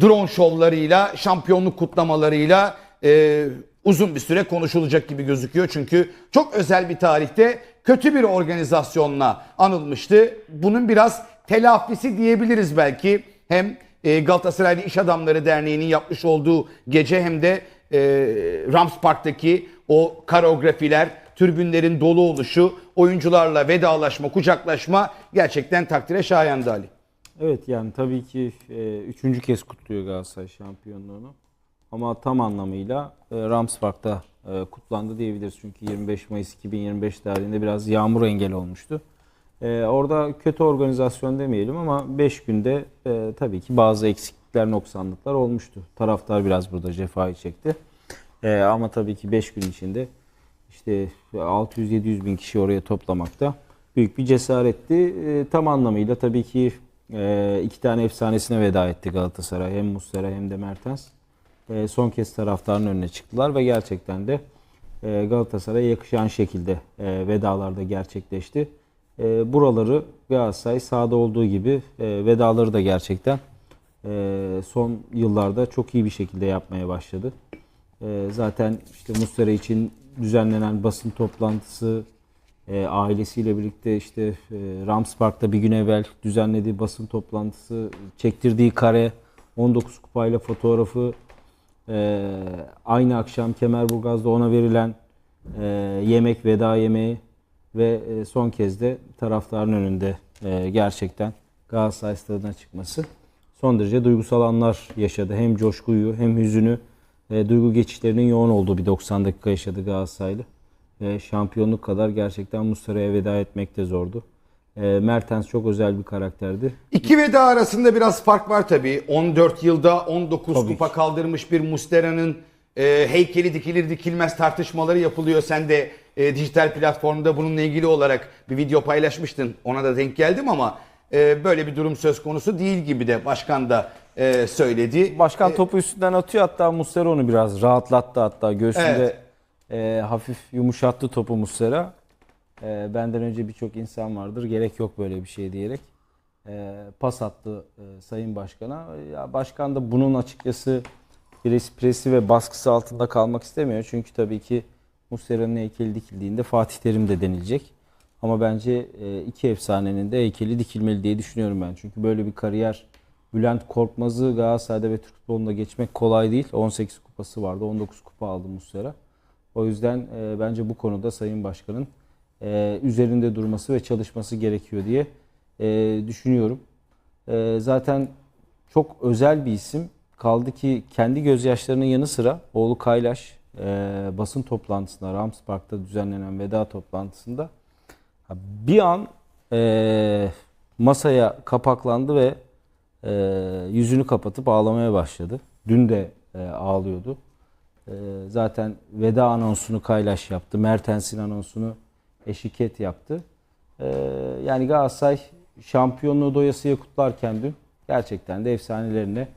drone şovlarıyla, şampiyonluk kutlamalarıyla e, uzun bir süre konuşulacak gibi gözüküyor. Çünkü çok özel bir tarihte kötü bir organizasyonla anılmıştı. Bunun biraz telafisi diyebiliriz belki. Hem e, Galatasaraylı İş Adamları Derneği'nin yapmış olduğu gece hem de e, Rams Park'taki o karografiler, tribünlerin dolu oluşu, oyuncularla vedalaşma, kucaklaşma gerçekten takdire şayandı Ali. Evet yani tabii ki e, üçüncü kez kutluyor Galatasaray şampiyonluğunu. Ama tam anlamıyla e, Rams Park'ta e, kutlandı diyebiliriz. Çünkü 25 Mayıs 2025 tarihinde biraz yağmur engel olmuştu. E, orada kötü organizasyon demeyelim ama 5 günde e, tabii ki bazı eksiklikler, noksanlıklar olmuştu. Taraftar biraz burada cefayı çekti. E, ama tabii ki 5 gün içinde işte 600-700 bin kişi oraya toplamakta büyük bir cesaretti. E, tam anlamıyla tabii ki e, iki tane efsanesine veda etti Galatasaray. Hem Muslera hem de Mertens. E, son kez taraftarın önüne çıktılar ve gerçekten de e, Galatasaray'a yakışan şekilde e, vedalar da gerçekleşti. E, buraları Galatasaray sahada olduğu gibi e, vedaları da gerçekten e, son yıllarda çok iyi bir şekilde yapmaya başladı. E, zaten işte Muslera için düzenlenen basın toplantısı, e, ailesiyle birlikte işte e, Rams Park'ta bir gün evvel düzenlediği basın toplantısı, çektirdiği kare, 19 kupayla fotoğrafı, e, aynı akşam Kemerburgaz'da ona verilen e, yemek, veda yemeği ve e, son kez de taraftarın önünde e, gerçekten Galatasaray stadına çıkması son derece duygusal anlar yaşadı. Hem coşkuyu hem hüzünü, e, duygu geçişlerinin yoğun olduğu bir 90 dakika yaşadı Galatasaraylı. E, şampiyonluk kadar gerçekten Muslera'ya veda etmek de zordu. E, Mertens çok özel bir karakterdi. İki veda arasında biraz fark var tabii. 14 yılda 19 Tabii kupa ki. kaldırmış bir Mustera'nın e, heykeli dikilir dikilmez tartışmaları yapılıyor. Sen de e, dijital platformda bununla ilgili olarak bir video paylaşmıştın. Ona da denk geldim ama e, böyle bir durum söz konusu değil gibi de başkan da e, söyledi. Başkan topu üstünden atıyor hatta Muslera onu biraz rahatlattı hatta göğsünde e, hafif yumuşattı topu Muslera. E, benden önce birçok insan vardır gerek yok böyle bir şey diyerek e, pas attı e, Sayın Başkan'a. Ya başkan da bunun açıkçası presi, presi ve baskısı altında kalmak istemiyor. Çünkü tabii ki Muslera'nın heykeli dikildiğinde Fatih Terim de denilecek. Ama bence e, iki efsanenin de heykeli dikilmeli diye düşünüyorum ben. Çünkü böyle bir kariyer Bülent Korkmaz'ı Galatasaray'da ve Türk futbolunda geçmek kolay değil. 18 kupası vardı. 19 kupa aldı Muslera. O yüzden e, bence bu konuda Sayın Başkan'ın e, üzerinde durması ve çalışması gerekiyor diye e, düşünüyorum. E, zaten çok özel bir isim. Kaldı ki kendi gözyaşlarının yanı sıra oğlu Kaylaş e, basın toplantısında Rams Park'ta düzenlenen veda toplantısında bir an e, masaya kapaklandı ve e, yüzünü kapatıp ağlamaya başladı. Dün de e, ağlıyordu. E, zaten veda anonsunu Kaylaş yaptı. Mertens'in anonsunu Eşiket yaptı. E, yani Galatasaray şampiyonluğu doyasıya kutlarken dün gerçekten de efsanelerine